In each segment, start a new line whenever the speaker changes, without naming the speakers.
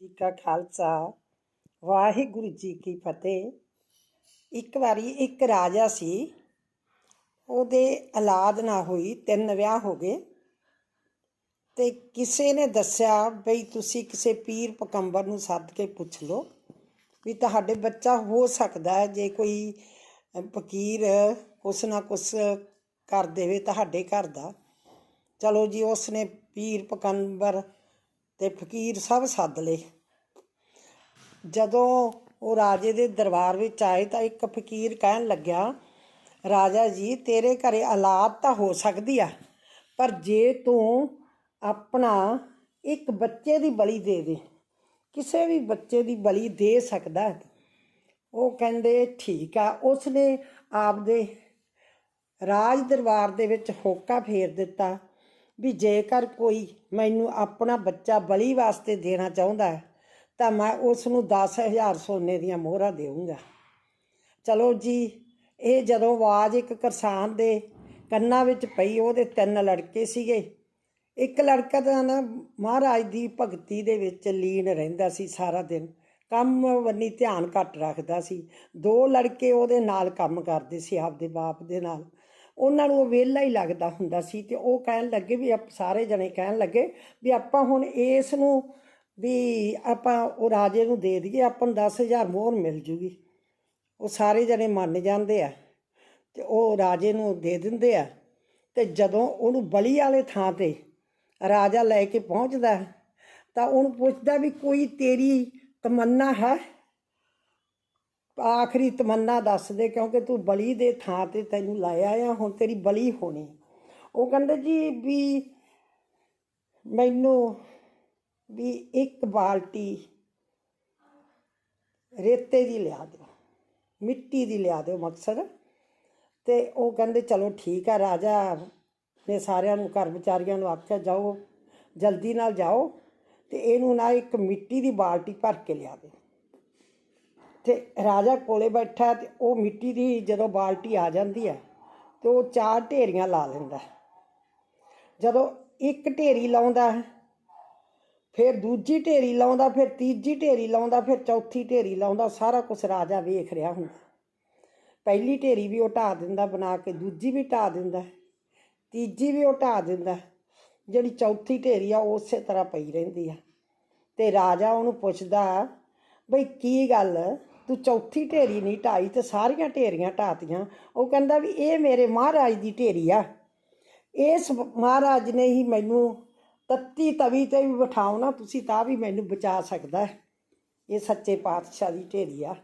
ਜੀ ਕਾ ਖਾਲਸਾ, ਵਾਹਿਗੁਰੂ ਜੀ ਕੀ ਫਤਿਹ। ਇੱਕ ਵਾਰੀ ਇੱਕ ਰਾਜਾ ਸੀ, ਉਹਦੇ ਔਲਾਦ ਨਾ ਹੋਈ, ਤਿੰਨ ਵਿਆਹ ਹੋ ਗਏ। ਤੇ ਕਿਸੇ ਨੇ ਦੱਸਿਆ ਬਈ ਤੁਸੀਂ ਕਿਸੇ ਪੀਰ ਪਕੰਬਰ ਨੂੰ ਸੱਦ ਕੇ ਪੁੱਛ ਲਓ ਵੀ ਤੁਹਾਡੇ ਬੱਚਾ ਹੋ ਸਕਦਾ ਹੈ, ਜੇ ਕੋਈ ਫਕੀਰ ਕੁਛ ਨਾ ਕੁਛ ਕਰ ਦੇਵੇ ਤੁਹਾਡੇ ਘਰ ਦਾ। ਚਲੋ ਜੀ, ਉਸਨੇ ਪੀਰ ਪਕੰਬਰ ਤੇ ਫਕੀਰ ਸਭ ਸੱਦ ਲਏ। ਜਦੋਂ ਉਹ ਰਾਜੇ ਦੇ ਦਰਬਾਰ ਵਿੱਚ ਆਏ ਤਾਂ ਇੱਕ ਫਕੀਰ ਕਹਿਣ ਲੱਗਿਆ, ਰਾਜਾ ਜੀ, ਤੇਰੇ ਘਰੇ ਔਲਾਦ ਤਾਂ ਹੋ ਸਕਦੀ ਆ, ਪਰ ਜੇ ਤੂੰ ਆਪਣਾ ਇੱਕ ਬੱਚੇ ਦੀ ਬਲੀ ਦੇ ਦੇ, ਕਿਸੇ ਵੀ ਬੱਚੇ ਦੀ ਬਲੀ ਦੇ ਸਕਦਾ ਉਹ ਕਹਿੰਦੇ, ਠੀਕ ਆ। ਉਸਨੇ ਆਪਦੇ ਰਾਜ ਦਰਬਾਰ ਦੇ ਵਿੱਚ ਹੋਕਾ ਫੇਰ ਦਿੱਤਾ। ਵੀ ਜੇਕਰ ਕੋਈ ਮੈਨੂੰ ਆਪਣਾ ਬੱਚਾ ਬਲੀ ਵਾਸਤੇ ਦੇਣਾ ਚਾਹੁੰਦਾ ਹੈ, ਤਾਂ ਮੈਂ ਉਸ ਨੂੰ 10000 ਸੋਨੇ ਦੀਆਂ ਮੋਹਰਾਂ ਦੇਵਾਂਗਾ ਚਲੋ ਜੀ, ਇਹ ਜਦੋਂ ਆਵਾਜ਼ ਇੱਕ ਕਿਸਾਨ ਦੇ ਕੰਨਾਂ ਵਿੱਚ ਪਈ, ਉਹਦੇ ਤਿੰਨ ਲੜਕੇ ਸੀਗੇ। ਇੱਕ ਲੜਕਾ ਤਾਂ ਨਾ ਮਹਾਰਾਜ ਦੀ ਭਗਤੀ ਦੇ ਵਿੱਚ ਲੀਨ ਰਹਿੰਦਾ ਸੀ ਸਾਰਾ ਦਿਨ, ਕੰਮ ਵੰਨੀ ਧਿਆਨ ਘੱਟ ਰੱਖਦਾ ਸੀ। ਦੋ ਲੜਕੇ ਉਹਦੇ ਨਾਲ ਕੰਮ ਕਰਦੇ ਸੀ, ਆਪਦੇ ਬਾਪ ਦੇ ਨਾਲ। ਉਹਨਾਂ ਨੂੰ ਉਹ ਵਿਹਲਾ ਹੀ ਲੱਗਦਾ ਹੁੰਦਾ ਸੀ ਤੇ ਉਹ ਕਹਿਣ ਲੱਗੇ ਵੀ ਆਪ ਸਾਰੇ ਜਣੇ ਕਹਿਣ ਲੱਗੇ ਵੀ ਆਪਾਂ ਹੁਣ ਇਸ ਨੂੰ ਵੀ ਆਪਾਂ ਉਹ ਰਾਜੇ ਨੂੰ ਦੇ ਦਈਏ, ਆਪਾਂ ਨੂੰ 10000 ਮੋਹਰ ਮਿਲ ਜੂਗੀ। ਉਹ ਸਾਰੇ ਜਣੇ ਮੰਨ ਜਾਂਦੇ ਆ ਤੇ ਉਹ ਰਾਜੇ ਨੂੰ ਦੇ ਦਿੰਦੇ ਆ ਤੇ ਜਦੋਂ ਉਹਨੂੰ ਬਲੀ ਵਾਲੇ ਥਾਂ ਤੇ ਰਾਜਾ ਲੈ ਕੇ ਪਹੁੰਚਦਾ ਤਾਂ ਉਹਨੂੰ ਪੁੱਛਦਾ ਵੀ ਕੋਈ ਤੇਰੀ ਤਮੰਨਾ ਹੈ? ਆਖਰੀ ਤਮੰਨਾ ਦੱਸ ਦੇ, ਕਿਉਂਕਿ ਤੂੰ ਬਲੀ ਦੇ ਥਾਂ ਤੇ ਤੈਨੂੰ ਲਾਇਆ ਆ ਹੁਣ ਤੇਰੀ ਬਲੀ ਹੋਣੀ। ਉਹ ਕਹਿੰਦੇ ਜੀ ਵੀ ਮੈਨੂੰ ਵੀ ਇੱਕ ਬਾਲਟੀ ਰੇਤੇ ਦੀ ਲਿਆ ਦਿਓ, ਮਿੱਟੀ ਦੀ ਲਿਆ ਦਿਓ ਮਕਸਦ। ਤੇ ਉਹ ਕਹਿੰਦੇ, ਚਲੋ ਠੀਕ ਆ, ਰਾਜਾ ਨੇ ਸਾਰਿਆਂ ਨੂੰ, ਘਰ ਵਿਚਾਰੀਆਂ ਨੂੰ ਆਖਿਆ, ਜਾਓ, ਜਲਦੀ ਨਾਲ ਜਾਓ ਤੇ ਇਹਨੂੰ ਨਾ ਇੱਕ ਮਿੱਟੀ ਦੀ ਬਾਲਟੀ ਭਰ ਕੇ ਲਿਆ ਦਿਓ। ਤੇ ਰਾਜਾ ਕੋਲੇ ਬੈਠਾ ਤੇ ਉਹ ਮਿੱਟੀ ਦੀ ਜਦੋਂ ਬਾਲਟੀ ਆ ਜਾਂਦੀ ਹੈ ਤੇ ਉਹ ਚਾਰ ਢੇਰੀਆਂ ਲਾ ਲੈਂਦਾ ਜਦੋਂ ਇੱਕ ਢੇਰੀ ਲਾਉਂਦਾ ਫਿਰ ਦੂਜੀ ਢੇਰੀ ਲਾਉਂਦਾ, ਫਿਰ ਤੀਜੀ ਢੇਰੀ ਲਾਉਂਦਾ, ਫਿਰ ਚੌਥੀ ਢੇਰੀ ਲਾਉਂਦਾ, ਸਾਰਾ ਕੁਝ ਰਾਜਾ ਵੇਖ ਰਿਹਾ ਹੁੰਦਾ। ਪਹਿਲੀ ਢੇਰੀ ਵੀ ਉਹ ਢਾ ਦਿੰਦਾ ਬਣਾ ਕੇ, ਦੂਜੀ ਵੀ ਢਾ ਦਿੰਦਾ ਤੀਜੀ ਵੀ ਉਹ ਢਾ ਦਿੰਦਾ ਜਿਹੜੀ ਚੌਥੀ ਢੇਰੀ ਆ, ਉਹ ਉਸੇ ਤਰ੍ਹਾਂ ਪਈ ਰਹਿੰਦੀ ਆ ਤੇ ਰਾਜਾ ਉਹਨੂੰ ਪੁੱਛਦਾ, ਬਈ ਕੀ ਗੱਲ ਤੂੰ ਚੌਥੀ ਢੇਰੀ ਨਹੀਂ ਢਾਈ ਤੇ ਸਾਰੀਆਂ ਢੇਰੀਆਂ ਢਾਤੀਆਂ। ਉਹ ਕਹਿੰਦਾ ਵੀ ਇਹ ਮੇਰੇ ਮਹਾਰਾਜ ਦੀ ਢੇਰੀ ਆ। ਇਸ ਮਹਾਰਾਜ ਨੇ ਹੀ ਮੈਨੂੰ ਤੱਤੀ ਤਵੀ ਤੇ ਵੀ ਬਿਠਾਓ ਨਾ, ਤੁਸੀਂ ਤਾਂ ਵੀ ਮੈਨੂੰ ਬਚਾ ਸਕਦਾ ਇਹ ਸੱਚੇ ਪਾਤਸ਼ਾਹ ਦੀ ਢੇਰੀ ਆ।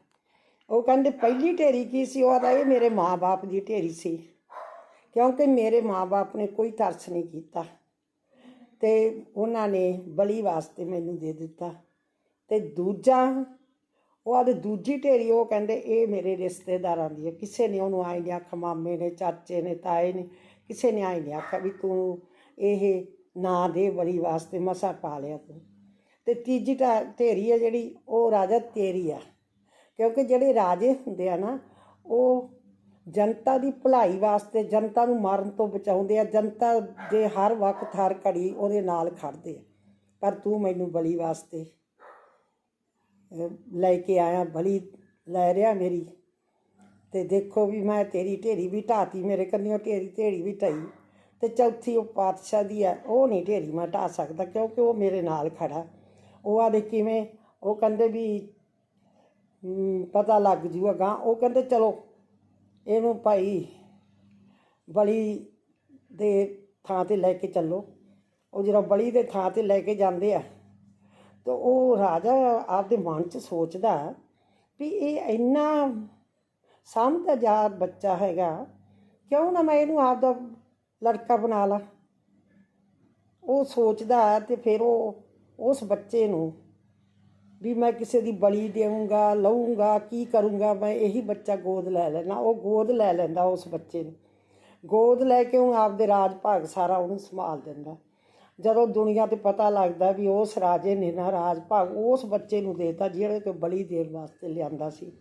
ਉਹ ਕਹਿੰਦੇ ਪਹਿਲੀ ਢੇਰੀ ਕੀ ਸੀ? ਉਹ ਆਦਾ ਇਹ ਮੇਰੇ ਮਾਂ-ਬਾਪ ਦੀ ਢੇਰੀ ਸੀ। ਕਿਉਂਕਿ ਮੇਰੇ ਮਾਂ-ਬਾਪ ਨੇ ਕੋਈ ਤਰਸ ਨਹੀਂ ਕੀਤਾ। ਤੇ ਉਹਨਾਂ ਨੇ ਬਲੀ ਵਾਸਤੇ ਮੈਨੂੰ ਦੇ ਦਿੱਤਾ। ਤੇ ਦੂਜਾ ਉਹ ਆਦੇ ਦੂਜੀ ਢੇਰੀ, ਉਹ ਕਹਿੰਦੇ, ਇਹ ਮੇਰੇ ਰਿਸ਼ਤੇਦਾਰਾਂ ਦੀ ਹੈ। ਕਿਸੇ ਨੇ ਉਹਨੂੰ ਆਏ ਨਹੀਂ ਆਖਿਆ, ਮਾਮੇ ਨੇ, ਚਾਚੇ ਨੇ, ਤਾਏ ਨੇ, ਕਿਸੇ ਨੇ ਆਏ ਨਹੀਂ ਆਖਿਆ ਵੀ ਤੂੰ ਇਹ ਨਾ ਦੇ ਬਲੀ ਵਾਸਤੇ ਮਸਾ ਪਾ ਲਿਆ ਤੂੰ। ਤੇ ਤੀਜੀ ਢਾ- ਢੇਰੀ ਹੈ ਜਿਹੜੀ, ਉਹ ਰਾਜਾ ਤੇਰੀ ਆ। ਕਿਉਂਕਿ ਜਿਹੜੇ ਰਾਜੇ ਹੁੰਦੇ ਆ ਨਾ, ਉਹ ਜਨਤਾ ਦੀ ਭਲਾਈ ਵਾਸਤੇ ਜਨਤਾ ਨੂੰ ਮਾਰਨ ਤੋਂ ਬਚਾਉਂਦੇ ਆ, ਜਨਤਾ ਦੇ ਹਰ ਵਕਤ ਹਰ ਘੜੀ ਉਹਦੇ ਨਾਲ ਖੜਦੇ ਆ। ਪਰ ਤੂੰ ਮੈਨੂੰ ਬਲੀ ਵਾਸਤੇ ਲੈ ਕੇ ਆਇਆ, ਬਲੀ ਲੈ ਰਿਆ ਮੇਰੀ। ਤੇ ਦੇਖੋ ਵੀ ਮੈਂ ਤੇਰੀ ਢੇਰੀ ਵੀ ਢਾਤੀ, ਮੇਰੇ ਕੰਨਿਓ ਢੇਰੀ ਢੇਰੀ ਵੀ ਢਾਈ। ਤੇ ਚੌਥੀ ਉਹ ਪਾਤਸ਼ਾਹ ਦੀ ਹੈ ਉਹ ਨਹੀਂ ਢੇਰੀ ਮੈਂ ਢਾ ਸਕਦਾ, ਕਿਉਂਕਿ ਉਹ ਮੇਰੇ ਨਾਲ ਖੜਾ। ਉਹ ਆਦੇ ਕਿਵੇਂ, ਉਹ ਕਹਿੰਦੇ ਵੀ ਪਤਾ ਲੱਗ ਜੂਗਾ ਗਾਂ ਉਹ ਕਹਿੰਦੇ, ਚਲੋ, ਇਹਨੂੰ ਭਾਈ ਬਲੀ ਦੇ ਥਾਂ ਤੇ ਲੈ ਕੇ ਚੱਲੋ। ਉਹ ਜਦੋਂ ਬਲੀ ਦੇ ਥਾਂ ਤੇ ਲੈ ਕੇ ਜਾਂਦੇ ਆ ਤਾਂ ਉਹ ਰਾਜਾ ਆਪਦੇ ਮਨ 'ਚ ਸੋਚਦਾ ਵੀ ਇਹ ਇੰਨਾ ਸਮਝਦਾਰ ਬੱਚਾ ਹੈਗਾ, ਕਿਉਂ ਨਾ ਮੈਂ ਇਹਨੂੰ ਆਪਦਾ ਲੜਕਾ ਬਣਾ ਲਾ। ਉਹ ਸੋਚਦਾ ਤੇ ਫਿਰ ਉਹ ਉਸ ਬੱਚੇ ਨੂੰ ਵੀ ਮੈਂ ਕਿਸੇ ਦੀ ਬਲੀ ਦੇਵਾਂਗਾ ਲਊਂਗਾ, ਕੀ ਕਰੂੰਗਾ, ਮੈਂ ਇਹੀ ਬੱਚਾ ਗੋਦ ਲੈ ਲੈਣਾ ਉਹ ਗੋਦ ਲੈ ਲੈਂਦਾ ਉਸ ਬੱਚੇ ਨੂੰ। ਗੋਦ ਲੈ ਕੇ ਉਹ ਆਪਦੇ ਰਾਜ ਭਾਗ ਸਾਰਾ ਉਹਨੂੰ ਸੰਭਾਲ ਦਿੰਦਾ। ਜਦੋਂ ਦੁਨੀਆ ਤੇ ਪਤਾ ਲੱਗਦਾ ਵੀ ਉਸ ਰਾਜੇ ਨੇ ਨਾ ਰਾਜ ਭਾਗ ਉਸ ਬੱਚੇ ਨੂੰ ਦੇਤਾ, ਜਿਹੜੇ ਕਿ ਬਲੀ ਦੇਣ ਵਾਸਤੇ ਲਿਆਂਦਾ ਸੀ।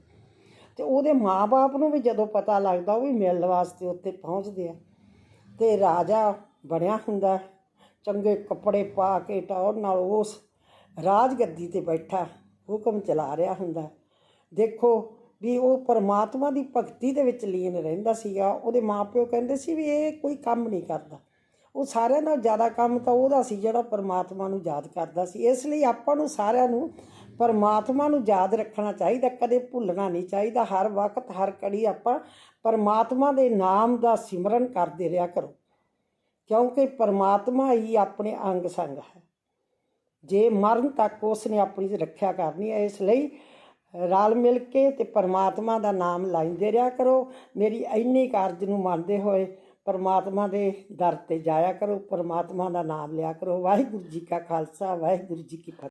ਤੇ ਉਹਦੇ ਮਾਪੇ ਨੂੰ ਵੀ ਜਦੋਂ ਪਤਾ ਲੱਗਦਾ, ਉਹ ਵੀ ਮਿਲਣ ਵਾਸਤੇ ਉੱਥੇ ਪਹੁੰਚਦੇ ਆ। ਤੇ ਰਾਜਾ ਬਣਿਆ ਹੁੰਦਾ ਚੰਗੇ ਕੱਪੜੇ ਪਾ ਕੇ ਟੌਰ ਨਾਲ ਉਸ ਰਾਜ ਗੱਦੀ ਤੇ ਬੈਠਾ, ਹੁਕਮ ਚਲਾ ਰਿਹਾ ਹੁੰਦਾ ਦੇਖੋ ਵੀ ਉਹ ਪਰਮਾਤਮਾ ਦੀ ਭਗਤੀ ਦੇ ਵਿੱਚ ਲੀਨ ਰਹਿੰਦਾ ਸੀਗਾ। ਉਹਦੇ ਮਾਪਿਓ ਕਹਿੰਦੇ ਸੀ ਵੀ ਇਹ ਕੋਈ ਕੰਮ ਨਹੀਂ ਕਰਦਾ। ਉਹ ਸਾਰਿਆਂ ਨਾਲੋਂ ਜ਼ਿਆਦਾ ਕੰਮ ਤਾਂ ਉਹਦਾ ਸੀ ਜਿਹੜਾ ਪਰਮਾਤਮਾ ਨੂੰ ਯਾਦ ਕਰਦਾ ਸੀ। ਇਸ ਲਈ ਆਪਾਂ ਨੂੰ ਸਾਰਿਆਂ ਨੂੰ ਪਰਮਾਤਮਾ ਨੂੰ ਯਾਦ ਰੱਖਣਾ ਚਾਹੀਦਾ, ਕਦੇ ਭੁੱਲਣਾ ਨਹੀਂ ਚਾਹੀਦਾ। ਹਰ ਵਕਤ, ਹਰ ਘੜੀ ਆਪਾਂ ਪਰਮਾਤਮਾ ਦੇ ਨਾਮ ਦਾ ਸਿਮਰਨ ਕਰਦੇ ਰਿਹਾ ਕਰੋ। ਕਿਉਂਕਿ ਪਰਮਾਤਮਾ ਹੀ ਆਪਣੇ ਅੰਗ ਸੰਗ ਹੈ। ਜੇ ਮਰਨ ਤੱਕ ਉਸ ਨੇ ਆਪਣੀ ਰੱਖਿਆ ਕਰਨੀ ਹੈ, ਇਸ ਲਈ ਰਲ ਮਿਲ ਕੇ ਤੇ ਪਰਮਾਤਮਾ ਦਾ ਨਾਮ ਲਾਈਂਦੇ ਰਿਹਾ ਕਰੋ। ਮੇਰੀ ਇੰਨੀ ਕਾਰਜ ਨੂੰ ਮੰਨਦੇ ਹੋਏ ਪਰਮਾਤਮਾ ਦੇ ਦਰ ਤੇ ਜਾਇਆ ਕਰੋ, ਪਰਮਾਤਮਾ ਦਾ ਨਾਮ ਲਿਆ ਕਰੋ। ਵਾਹਿਗੁਰੂ ਜੀ ਕਾ ਖਾਲਸਾ, ਵਾਹਿਗੁਰੂ ਜੀ ਕੀ ਫਤਿਹ।